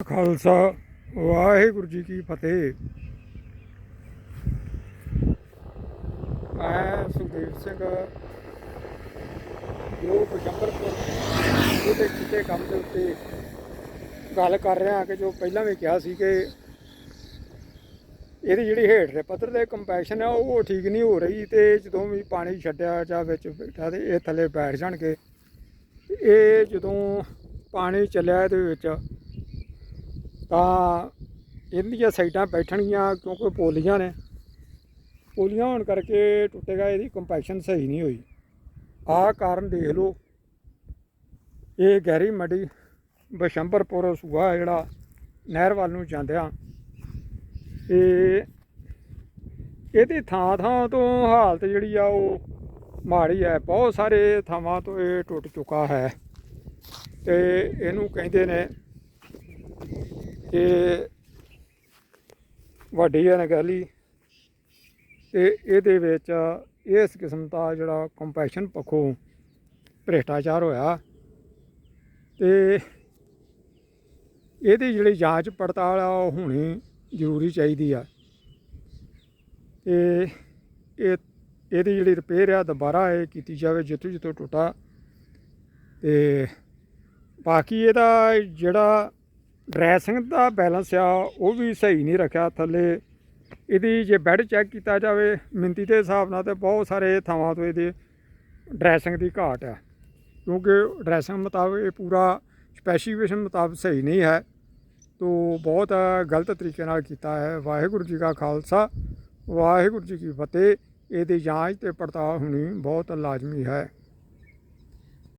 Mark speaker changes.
Speaker 1: ਖਾਲਸਾ, ਵਾਹਿਗੁਰੂ ਜੀ ਕੀ ਫਤਿਹ। ਮੈਂ ਸੁਖਦੇਵ ਸਿੰਘ, ਜੋ ਪਜੰਬਰਪੁਰ ਉਹਦੇ ਕਿਤੇ ਕੰਮ ਦੇ ਉੱਤੇ ਗੱਲ ਕਰ ਰਿਹਾ ਕਿ ਜੋ ਪਹਿਲਾਂ ਵੀ ਕਿਹਾ ਸੀ ਕਿ ਇਹਦੀ ਜਿਹੜੀ ਹੇਠ ਦੇ ਪੱਧਰ ਦੇ ਕੰਪੈਸ਼ਨ ਆ, ਉਹ ਠੀਕ ਨਹੀਂ ਹੋ ਰਹੀ ਤੇ ਜਦੋਂ ਵੀ ਪਾਣੀ ਛੱਡਿਆ ਜਾਂ ਵਿੱਚ ਬੈਠਾ ਤੇ ਇਹ ਥੱਲੇ ਬੈਠ ਜਾਣਗੇ। ਇਹ ਜਦੋਂ ਪਾਣੀ ਚੱਲਿਆ ਇਹਦੇ ਵਿੱਚ ਤਾਂ ਇਹਦੀਆਂ ਸਾਈਡਾਂ ਬੈਠਣਗੀਆਂ ਕਿਉਂਕਿ ਪੋਲੀਆਂ ਨੇ। ਪੋਲੀਆਂ ਹੋਣ ਕਰਕੇ ਟੁੱਟੇਗਾ ਇਹਦੀ ਕੰਪੈਕਸ਼ਨ ਸਹੀ ਨਹੀਂ ਹੋਈ। ਆਹ ਕਾਰਨ ਦੇਖ ਲਓ। ਇਹ ਗਹਿਰੀ ਮੜੀ ਬਸ਼ੰਬਰਪੁਰ ਸੂਆ ਜਿਹੜਾ ਨਹਿਰ ਵੱਲ ਨੂੰ ਜਾਂਦਿਆਂ। ਇਹ ਇਹਦੀ ਥਾਂ ਥਾਂ ਤੋਂ ਹਾਲਤ ਜਿਹੜੀ ਆ ਉਹ ਮਾੜੀ ਹੈ। ਬਹੁਤ ਸਾਰੇ ਥਾਵਾਂ ਤੋਂ ਇਹ ਟੁੱਟ ਚੁੱਕਾ ਹੈ। ਤੇ ਇਹਨੂੰ ਕਹਿੰਦੇ ਨੇ ਇਹ ਵੱਡੀ ਅਣਗਹਿਲੀ ਤੇ ਇਹਦੇ ਵਿੱਚ ਇਸ ਕਿਸਮ ਦਾ ਜਿਹੜਾ ਕੰਪੈਸ਼ਨ ਪੱਖੋਂ ਭ੍ਰਿਸ਼ਟਾਚਾਰ ਹੋਇਆ ਤੇ ਇਹਦੀ ਜਿਹੜੀ ਜਾਂਚ ਪੜਤਾਲ ਆ, ਉਹ ਹੋਣੀ ਜ਼ਰੂਰੀ ਚਾਹੀਦੀ ਆ। ਤੇ ਇਹ, ਇਹਦੀ ਜਿਹੜੀ ਰਿਪੇਅਰ ਆ, ਦੁਬਾਰਾ ਇਹ ਕੀਤੀ ਜਾਵੇ ਜਿੱਥੋਂ ਜਿੱਥੋਂ ਟੁੱਟਾ। ਤੇ ਬਾਕੀ ਇਹਦਾ ਜਿਹੜਾ ਡਰੈਸਿੰਗ ਦਾ ਬੈਲੈਂਸ ਆ, ਉਹ ਵੀ ਸਹੀ ਨਹੀਂ ਰੱਖਿਆ ਥੱਲੇ। ਇਹਦੀ ਜੇ ਬੈੱਡ ਚੈੱਕ ਕੀਤਾ ਜਾਵੇ, ਮਿੰਤੀ ਦੇ ਹਿਸਾਬ ਨਾਲ ਤੇ ਬਹੁਤ ਸਾਰੇ ਥਾਵਾਂ ਤੋਂ ਇਹਦੇ ਡਰੈਸਿੰਗ ਦੀ ਘਾਟ ਆ। ਕਿਉਂਕਿ ਡਰੈਸਿੰਗ ਮੁਤਾਬਕ ਇਹ ਪੂਰਾ ਸਪੈਸੀਫਿਕੇਸ਼ਨ ਮੁਤਾਬਕ ਸਹੀ ਨਹੀਂ ਹੈ। ਤੋ ਬਹੁਤ ਗਲਤ ਤਰੀਕੇ ਨਾਲ ਕੀਤਾ ਹੈ। ਵਾਹਿਗੁਰੂ ਜੀ ਕਾ ਖਾਲਸਾ, ਵਾਹਿਗੁਰੂ ਜੀ ਕੀ ਫਤਿਹ। ਇਹਦੀ ਜਾਂਚ ਤੇ ਪੜਤਾਲ ਹੋਣੀ ਬਹੁਤ ਲਾਜ਼ਮੀ ਹੈ।